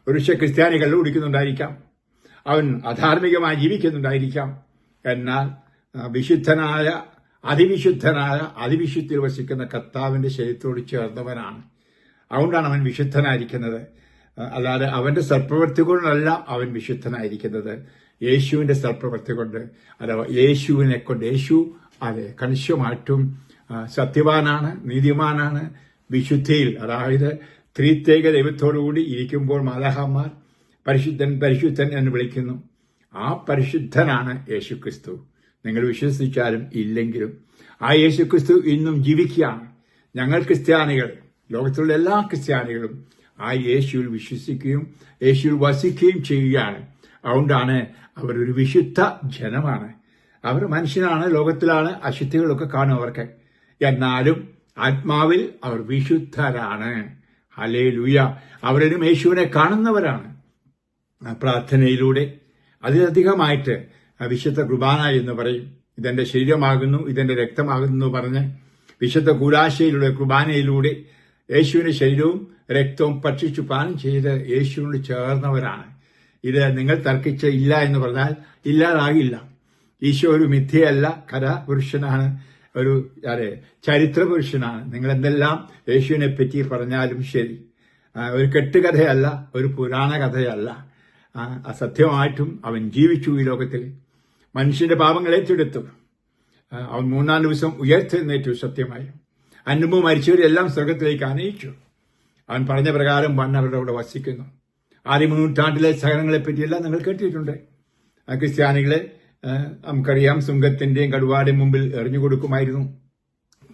ഒരു പക്ഷെ ക്രിസ്ത്യാനികൾ കുടിക്കുന്നുണ്ടായിരിക്കാം. അവൻ അധാർമികമായി ജീവിക്കുന്നുണ്ടായിരിക്കാം. എന്നാൽ വിശുദ്ധനായ അതിവിശുദ്ധനായ അതിവിശുദ്ധിയിൽ വസിക്കുന്ന കർത്താവിന്റെ ശരീരത്തോട് ചേർന്നവനാണ്. അതുകൊണ്ടാണ് അവൻ വിശുദ്ധനായിരിക്കുന്നത്. അല്ലാതെ അവന്റെ സൽപ്രവൃത്തി കൊണ്ടല്ല അവൻ വിശുദ്ധനായിരിക്കുന്നത്. യേശുവിന്റെ സൽപ്രവൃത്തി കൊണ്ട് അഥവാ യേശുവിനെ കൊണ്ട് യേശു അതെ കണിശമായിട്ടും സത്യവാനാണ് നീതിമാനാണ് വിശുദ്ധിയിൽ അതായത് ത്രീത്യേക ദൈവത്തോടുകൂടി ഇരിക്കുമ്പോൾ മാലാഹന്മാർ പരിശുദ്ധൻ പരിശുദ്ധൻ എന്ന് വിളിക്കുന്നു. ആ പരിശുദ്ധനാണ് യേശുക്രിസ്തു. നിങ്ങൾ വിശ്വസിച്ചാലും ഇല്ലെങ്കിലും ആ യേശുക്രിസ്തു ഇന്നും ജീവിക്കുകയാണ്. ഞങ്ങൾ ക്രിസ്ത്യാനികൾ ലോകത്തുള്ള എല്ലാ ക്രിസ്ത്യാനികളും ആ യേശുവിൽ വിശ്വസിക്കുകയും യേശുവിൽ വസിക്കുകയും ചെയ്യുകയാണ്. അതുകൊണ്ടാണ് അവരൊരു വിശുദ്ധ ജനമാണ്. അവർ മനുഷ്യനാണ് ലോകത്തിലാണ് അശുദ്ധികളൊക്കെ കാണും അവർക്ക്. എന്നാലും ആത്മാവിൽ അവർ വിശുദ്ധരാണ്. അല്ലേ ലൂയ അവരും യേശുവിനെ കാണുന്നവരാണ്. പ്രാർത്ഥനയിലൂടെ അതിലധികമായിട്ട് വിശുദ്ധ കുർബാന എന്ന് പറയും. ഇതെന്റെ ശരീരമാകുന്നു ഇതെന്റെ രക്തമാകുന്നു പറഞ്ഞ് വിശുദ്ധ കൂലാശയിലൂടെ കുർബാനയിലൂടെ യേശുവിന്റെ ശരീരവും രക്തവും ഭക്ഷിച്ചു പാനം ചെയ്ത് യേശുവിനോട് ചേർന്നവരാണ്. ഇത് നിങ്ങൾ തർക്കിച്ച ഇല്ല എന്ന് പറഞ്ഞാൽ ഇല്ലാതാകില്ല. ഈശോ ഒരു മിഥ്യയല്ല കഥാപുരുഷനാണ് ഒരു അതെ ചരിത്ര പുരുഷനാണ് നിങ്ങൾ എന്തെല്ലാം യേശുവിനെ പറ്റി പറഞ്ഞാലും ശരി. ഒരു കെട്ടുകഥയല്ല ഒരു പുരാണ കഥയല്ല സത്യമായിട്ടും അവൻ ജീവിച്ചു ഈ ലോകത്തിൽ. മനുഷ്യന്റെ പാപങ്ങൾ ഏറ്റെടുത്തു. അവൻ മൂന്നാം ദിവസം ഉയർത്തെഴുന്നേറ്റു സത്യമായി. അന്നുമ്പ് മരിച്ചവരെല്ലാം സ്വർഗത്തിലേക്ക് ആനയിച്ചു അവൻ പറഞ്ഞ പ്രകാരം വണ്ണ അവരുടെ കൂടെ വസിക്കുന്നു. ആദ്യം നൂറ്റാണ്ടിലെ സഹനങ്ങളെ പറ്റിയെല്ലാം നിങ്ങൾ കേട്ടിട്ടുണ്ട്. ക്രിസ്ത്യാനികളെ നമുക്കറിയാം സുങ്കത്തിന്റെയും കടുവാടെയും മുമ്പിൽ എറിഞ്ഞു കൊടുക്കുമായിരുന്നു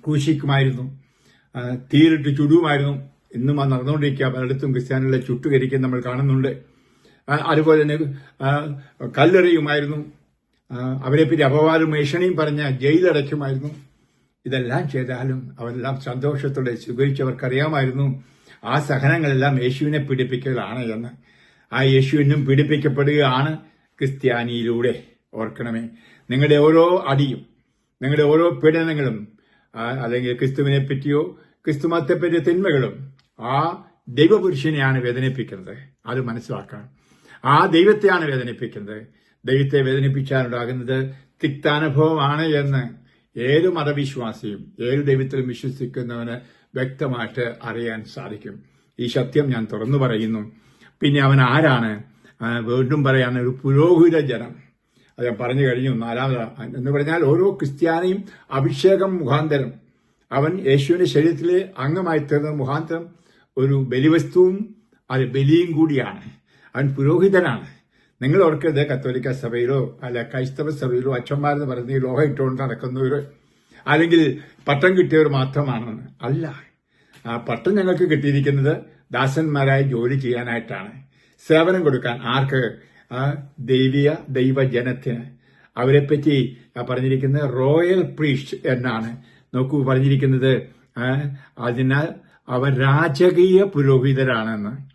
ക്രൂശിക്കുമായിരുന്നു തീരിട്ട് ചുടുമായിരുന്നു. ഇന്നും ആ നടന്നുകൊണ്ടിരിക്കുക പലയിടത്തും ക്രിസ്ത്യാനികളെ ചുട്ടുകരിക്കാൻ നമ്മൾ കാണുന്നുണ്ട്. അതുപോലെ തന്നെ കല്ലെറിയുമായിരുന്നു. അവരെപ്പറ്റി അപവാദം ഏഷണിയും പറഞ്ഞ ജയിലടയ്ക്കുമായിരുന്നു. ഇതെല്ലാം ചെയ്താലും അവരെല്ലാം സന്തോഷത്തോടെ സ്വീകരിച്ചവർക്കറിയാമായിരുന്നു ആ സഹനങ്ങളെല്ലാം യേശുവിനെ പീഡിപ്പിക്കലാണ് എന്ന്. ആ യേശുവിനും പീഡിപ്പിക്കപ്പെടുകയാണ് ക്രിസ്ത്യാനിയിലൂടെ. ഓർക്കണമേ നിങ്ങളുടെ ഓരോ അടിയും നിങ്ങളുടെ ഓരോ പീഡനങ്ങളും അല്ലെങ്കിൽ ക്രിസ്തുവിനെ പറ്റിയോ ക്രിസ്തുമത്തെ പറ്റിയ തിന്മകളും ആ ദൈവപുരുഷനെയാണ് വേദനിപ്പിക്കുന്നത്. അത് മനസ്സിലാക്കണം. ആ ദൈവത്തെയാണ് വേദനിപ്പിക്കുന്നത്. ദൈവത്തെ വേദനിപ്പിക്കാനുണ്ടാകുന്നത് തിക്താനുഭവമാണ് എന്ന് ഏത് മതവിശ്വാസിയും ഏത് ദൈവത്തിലും വിശ്വസിക്കുന്നവന് വ്യക്തമായിട്ട് അറിയാൻ സാധിക്കും. ഈ സത്യം ഞാൻ തുറന്നു പറയുന്നു. പിന്നെ അവൻ ആരാണ്? വീണ്ടും പറയാണ് ഒരു പുരോഹിത ജനം. അത് ഞാൻ പറഞ്ഞു കഴിഞ്ഞു നാലാമത് എന്ന് പറഞ്ഞാൽ ഓരോ ക്രിസ്ത്യാനിയും അഭിഷേകം മുഖാന്തരം. അവൻ യേശുവിന്റെ ശരീരത്തിലെ അംഗമായി തീർന്ന മുഖാന്തരം ഒരു ബലിവസ്തുവും അത് ബലിയും കൂടിയാണ്. അവൻ പുരോഹിതനാണ്. നിങ്ങൾ ഓർക്കരുത് കത്തോലിക്ക സഭയിലോ അല്ല ക്രൈസ്തവ സഭയിലോ അച്ഛന്മാരെന്ന് പറയുന്ന ഈ ലോഹ ഇട്ടുകൊണ്ട് നടക്കുന്നവര് അല്ലെങ്കിൽ പട്ടം കിട്ടിയവർ മാത്രമാണെന്ന്. അല്ല. ആ പട്ടം ഞങ്ങൾക്ക് കിട്ടിയിരിക്കുന്നത് ദാസന്മാരായി ജോലി ചെയ്യാനായിട്ടാണ്. സേവനം കൊടുക്കാൻ ആർക്ക്? ദൈവിക ദൈവജനത്തിന്. അവരെപ്പറ്റി പറഞ്ഞിരിക്കുന്നത് റോയൽ പ്രീസ്റ്റ് എന്നാണ്. നോക്കൂ പറഞ്ഞിരിക്കുന്നത് അതിനാൽ അവർ രാജകീയ പുരോഹിതരാണെന്ന്.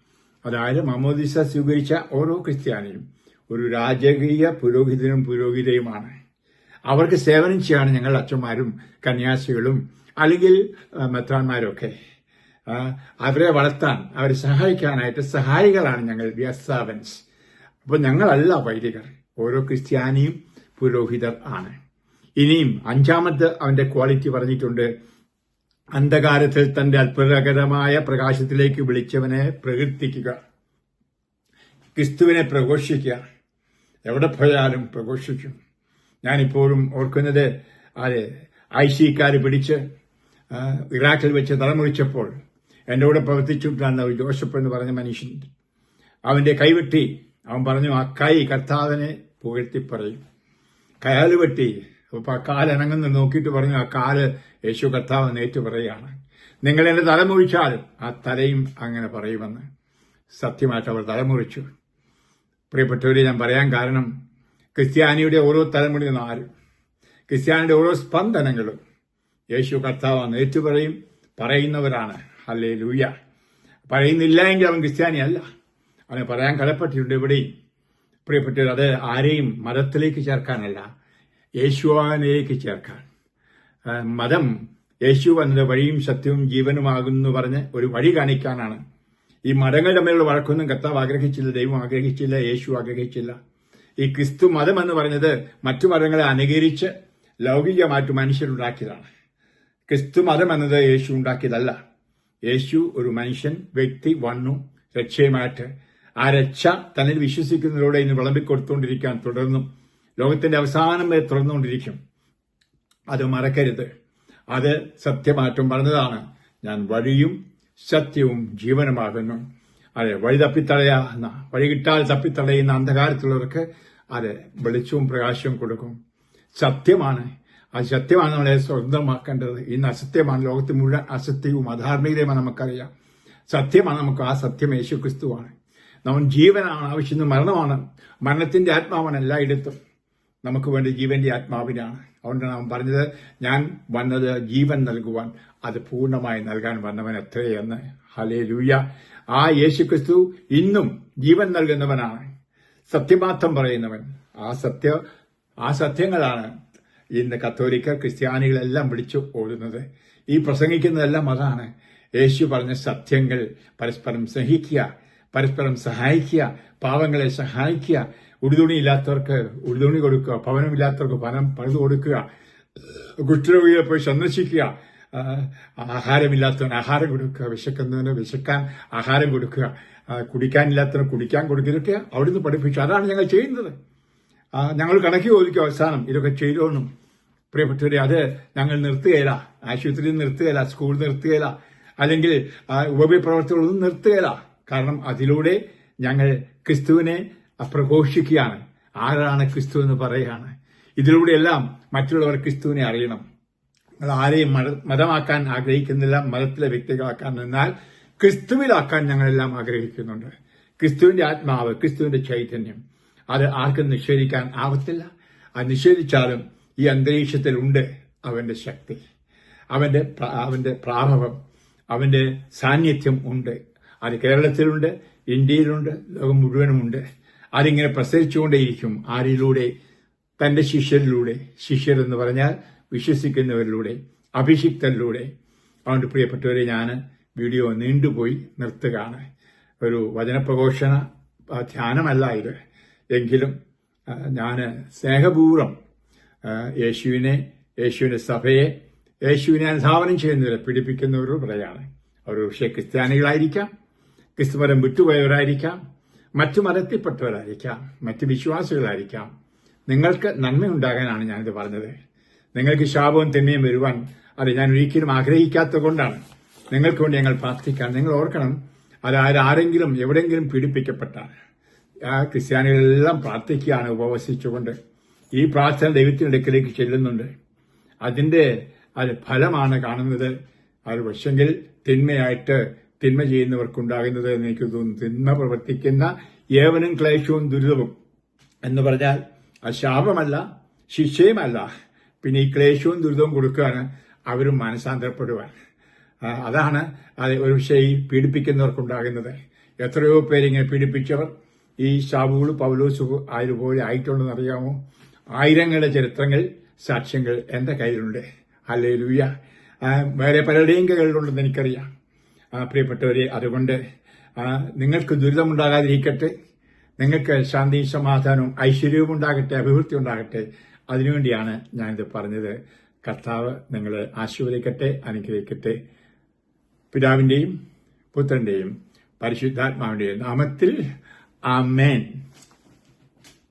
അതായത് മമോദിസ സ്വീകരിച്ച ഓരോ ക്രിസ്ത്യാനിയും ഒരു രാജകീയ പുരോഹിതനും പുരോഹിതയുമാണ്. അവർക്ക് സേവനം ചെയ്യാണ് ഞങ്ങൾ അച്ഛന്മാരും കന്യാസികളും അല്ലെങ്കിൽ മെത്രാന്മാരൊക്കെ അവരെ വളർത്താൻ അവരെ സഹായിക്കാനായിട്ട് സഹായികളാണ് ഞങ്ങൾ വ്യസാവൻസ് അപ്പോൾ ഞങ്ങളല്ല വൈദികർ ഓരോ ക്രിസ്ത്യാനിയും പുരോഹിതർ ആണ്. ഇനിയും അഞ്ചാമത്തെ അവന്റെ ക്വാളിറ്റി പറഞ്ഞിട്ടുണ്ട്. അന്ധകാരത്തിൽ തന്റെ അത്ഭുതകരമായ പ്രകാശത്തിലേക്ക് വിളിച്ചവനെ പ്രകീർത്തിക്കുക. ക്രിസ്തുവിനെ പ്രഘോഷിക്കുക. എവിടെ പോയാലും പ്രഘോഷിക്കും. ഞാനിപ്പോഴും ഓർക്കുന്നത് ആരെ? ഐശിക്കാർ പിടിച്ച് ഇറാഖിൽ വെച്ച് തലമുറിച്ചപ്പോൾ എന്റെ കൂടെ പ്രവർത്തിച്ചിട്ടാണ് ഒരു ജോസഫ് എന്ന് പറഞ്ഞ മനുഷ്യൻ. അവന്റെ കൈവെട്ടി അവൻ പറഞ്ഞു ആ കൈ കർത്താവിനെ പുകഴ്ത്തി പറയും കയാൽ വെട്ടി. അപ്പൊ ആ കാലനങ്ങുന്ന നോക്കിയിട്ട് പറഞ്ഞു ആ കാൽ യേശു കർത്താവ് നേറ്റു പറയുകയാണ്. നിങ്ങൾ എന്റെ തലമുറിച്ചാലും ആ തലയും അങ്ങനെ പറയുമെന്ന് സത്യമായിട്ട് അവർ തലമുറിച്ചു. പ്രിയപ്പെട്ടവരെ ഞാൻ പറയാൻ കാരണം ക്രിസ്ത്യാനിയുടെ ഓരോ തലമുടി ആരും ക്രിസ്ത്യാനിയുടെ ഓരോ സ്പന്ദനങ്ങളും യേശു കർത്താവ് നേറ്റു പറയും പറയുന്നവരാണ്. അല്ലേ ലൂയ പറയുന്നില്ല എങ്കിൽ അവൻ ക്രിസ്ത്യാനി അല്ല അവന് പറയാൻ കടപ്പെട്ടിട്ടുണ്ട് ഇവിടെയും പ്രിയപ്പെട്ടവർ അത് ആരെയും മതത്തിലേക്ക് ചേർക്കാനല്ല യേശുവാനിലേക്ക് ചേർക്കാൻ. മതം യേശു എന്നത് വഴിയും സത്യവും ജീവനുമാകുന്നു പറഞ്ഞ് ഒരു വഴി കാണിക്കാനാണ്. ഈ മതങ്ങൾ തമ്മിലുള്ള വഴക്കൊന്നും കർത്താവ് ആഗ്രഹിച്ചില്ല ദൈവം ആഗ്രഹിച്ചില്ല യേശു ആഗ്രഹിച്ചില്ല. ഈ ക്രിസ്തു മതം എന്ന് പറഞ്ഞത് മറ്റു മതങ്ങളെ അനുകരിച്ച് ലൗകികമായിട്ട് മനുഷ്യരുണ്ടാക്കിയതാണ് ക്രിസ്തു മതം എന്നത് യേശു ഉണ്ടാക്കിയതല്ല. യേശു ഒരു മനുഷ്യൻ വ്യക്തി വന്നു രക്ഷയുമായിട്ട്. ആ രക്ഷ തന്നിൽ വിശ്വസിക്കുന്നതിലൂടെ ഇന്ന് വിളമ്പിക്കൊടുത്തുകൊണ്ടിരിക്കാൻ തുടർന്നും ലോകത്തിന്റെ അവസാനം വരെ തുടർന്നുകൊണ്ടിരിക്കും അത് മറക്കരുത്. അത് സത്യമാറ്റം പറഞ്ഞതാണ്. ഞാൻ വഴിയും സത്യവും ജീവനുമാകുന്നു. അതെ വഴി തപ്പിത്തടയാ വഴി കിട്ടാൽ തപ്പിത്തടയുന്ന അന്ധകാരത്തിലുള്ളവർക്ക് അത് വെളിച്ചവും പ്രകാശവും കൊടുക്കും. സത്യമാണ്. ആ സത്യമാണ് നമ്മളെ സ്വന്തമാക്കേണ്ടത്. ഇന്ന് അസത്യമാണ്. ലോകത്ത് മുഴുവൻ അസത്യവും അധാർമികതയുമാണ് നമുക്കറിയാം. സത്യമാണ് നമുക്ക് ആ സത്യം യേശു ക്രിസ്തുവാണ് നമ്മൾ ജീവനാണ് ആവശ്യം മരണമാണ്. മരണത്തിന്റെ ആത്മാവാണ് എല്ലായിടത്തും. നമുക്ക് വേണ്ടി ജീവന്റെ ആത്മാവിനാണ്. അതുകൊണ്ടാണ് അവൻ പറഞ്ഞത് ഞാൻ വന്നത് ജീവൻ നൽകുവാൻ അത് പൂർണമായി നൽകാൻ വന്നവൻ എത്രയെന്ന്. ഹലേ ലൂയ ആ യേശു ക്രിസ്തു ഇന്നും ജീവൻ നൽകുന്നവനാണ് സത്യമാർത്ഥം പറയുന്നവൻ. ആ സത്യ ആ സത്യങ്ങളാണ് ഇന്ന് കത്തോലിക്ക ക്രിസ്ത്യാനികളെല്ലാം വിളിച്ചു ഓടുന്നത് ഈ പ്രസംഗിക്കുന്നതെല്ലാം അതാണ്. യേശു പറഞ്ഞ സത്യങ്ങൾ പരസ്പരം സ്നേഹിക്കുക പരസ്പരം സഹായിക്കുക പാവങ്ങളെ സഹായിക്കുക ഉടുതുണി ഇല്ലാത്തവർക്ക് ഉടുതുണി കൊടുക്കുക ഭവനമില്ലാത്തവർക്ക് പണം പണിത് കൊടുക്കുക കുഷ്ഠരോഗികളെ പോയി സന്ദർശിക്കുക ആഹാരമില്ലാത്തവന് ആഹാരം കൊടുക്കുക വിശക്കുന്നവന് വിശക്കാൻ ആഹാരം കൊടുക്കുക കുടിക്കാനില്ലാത്തവന് കുടിക്കാൻ കൊടുക്കുക ഇതൊക്കെ അവിടുന്ന് പഠിപ്പിച്ചു. അതാണ് ഞങ്ങൾ ചെയ്യുന്നത്. ഞങ്ങൾ കണക്കി ചോദിക്കും അവസാനം ഇതൊക്കെ ചെയ്തോണം പ്രിയപ്പെട്ടവരെ അത് ഞങ്ങൾ നിർത്തുകയില്ല. ആശുപത്രിയിൽ നിർത്തുകയില്ല സ്കൂൾ നിർത്തുകയില്ല അല്ലെങ്കിൽ ആ, ഉപപ്രവർത്തനങ്ങളൊന്നും നിർത്തുകയില്ല. കാരണം അതിലൂടെ ഞങ്ങൾ ക്രിസ്തുവിനെ പ്രഘോഷിക്കുകയാണ് ആരാണ് ക്രിസ്തു എന്ന് പറയുകയാണ്. ഇതിലൂടെയെല്ലാം മറ്റുള്ളവർ ക്രിസ്തുവിനെ അറിയണം. നിങ്ങൾ ആരെയും മതമാക്കാൻ ആഗ്രഹിക്കുന്നില്ല മതത്തിലെ വ്യക്തികളാക്കാൻ. എന്നാൽ ക്രിസ്തുവിലാക്കാൻ ഞങ്ങളെല്ലാം ആഗ്രഹിക്കുന്നുണ്ട്. ക്രിസ്തുവിന്റെ ആത്മാവ് ക്രിസ്തുവിന്റെ ചൈതന്യം. അത് ആർക്കും നിഷേധിക്കാൻ ആവത്തില്ല. ആ നിഷേധിച്ചാലും ഈ അന്തരീക്ഷത്തിലുണ്ട് അവന്റെ ശക്തി. അവന്റെ അവന്റെ പ്രാഭവം അവന്റെ സാന്നിധ്യം ഉണ്ട്. അത് കേരളത്തിലുണ്ട് ഇന്ത്യയിലുണ്ട് ലോകം മുഴുവനുമുണ്ട്. അതിങ്ങനെ പ്രസരിച്ചുകൊണ്ടേയിരിക്കും ആരിലൂടെ? തന്റെ ശിഷ്യരിലൂടെ. ശിഷ്യർ എന്ന് പറഞ്ഞാൽ വിശ്വസിക്കുന്നവരിലൂടെ അഭിഷിക്തരിലൂടെ. അതുകൊണ്ട് പ്രിയപ്പെട്ടവരെ ഞാൻ വീഡിയോ നീണ്ടുപോയി നിർത്തുകയാണ്. ഒരു വചനപ്രഘോഷണ ധ്യാനമല്ല ഇത് എങ്കിലും ഞാൻ സ്നേഹപൂർവം യേശുവിനെ യേശുവിന്റെ സഭയെ യേശുവിനെ അനുധാവനം ചെയ്യുന്നവരെ പീഡിപ്പിക്കുന്നവരോട് പറയാണ്. അവർ പക്ഷേ ക്രിസ്ത്യാനികളായിരിക്കാം ക്രിസ്തുമരം വിട്ടുപോയവരായിരിക്കാം മറ്റു മതത്തിൽപ്പെട്ടവരായിരിക്കാം മറ്റു വിശ്വാസികളായിരിക്കാം. നിങ്ങൾക്ക് നന്മയുണ്ടാകാനാണ് ഞാനിത് പറഞ്ഞത്. നിങ്ങൾക്ക് ശാപവും തിന്മയും വരുവാൻ അത് ഞാൻ ഒരിക്കലും ആഗ്രഹിക്കാത്തത് കൊണ്ടാണ് നിങ്ങൾക്ക് വേണ്ടി ഞങ്ങൾ പ്രാർത്ഥിക്കാൻ നിങ്ങൾ ഓർക്കണം അത് ആരെങ്കിലും എവിടെയെങ്കിലും പീഡിപ്പിക്കപ്പെട്ടാൽ ആ ക്രിസ്ത്യാനികളെല്ലാം പ്രാർത്ഥിക്കുകയാണ് ഉപവസിച്ചുകൊണ്ട്. ഈ പ്രാർത്ഥന ദൈവത്തിന്റെ അടുക്കലേക്ക് ചെല്ലുന്നുണ്ട്. അതിന്റെ അത് ഫലമാണ് കാണുന്നത്. അത് പക്ഷെങ്കിൽ തിന്മയായിട്ട് തിന്മ ചെയ്യുന്നവർക്കുണ്ടാകുന്നത് എന്ന് എനിക്ക് തോന്നുന്നു. തിന്മ പ്രവർത്തിക്കുന്ന ഏവനും ക്ലേശവും ദുരിതവും എന്ന് പറഞ്ഞാൽ അത് ശാപമല്ല ശിക്ഷയുമല്ല. പിന്നെ ഈ ക്ലേശവും ദുരിതവും കൊടുക്കുകയാണ് അവരും മനസാന്തരപ്പെടുവാൻ. അതാണ് അത് ഒരു പക്ഷേ ഈ പീഡിപ്പിക്കുന്നവർക്കുണ്ടാകുന്നത്. എത്രയോ പേരിങ്ങനെ പീഡിപ്പിച്ചവർ ഈ ഷാബുകൾ പൗലോസ് ആയതുപോലെ ആയിട്ടുണ്ടെന്ന് അറിയാമോ? ആയിരങ്ങളുടെ ചരിത്രങ്ങൾ സാക്ഷ്യങ്ങൾ എന്റെ കയ്യിലുണ്ട്. അല്ലേ ലൂയ വേറെ പലരുടെയും കയ്യിലുണ്ടെന്ന് എനിക്കറിയാം. ആ, പ്രിയപ്പെട്ടവരെ അതുകൊണ്ട് ആ, നിങ്ങൾക്ക് ദുരിതമുണ്ടാകാതിരിക്കട്ടെ നിങ്ങൾക്ക് ശാന്തിയും സമാധാനവും ഐശ്വര്യവും ഉണ്ടാകട്ടെ അഭിവൃദ്ധി ഉണ്ടാകട്ടെ അതിനുവേണ്ടിയാണ് ഞാനിത് പറഞ്ഞത്. കർത്താവ് നിങ്ങളെ ആശീർവദിക്കട്ടെ അനുഗ്രഹിക്കട്ടെ. പിതാവിന്റെയും പുത്രന്റെയും പരിശുദ്ധാത്മാവിന്റെയും നാമത്തിൽ ആമേൻ.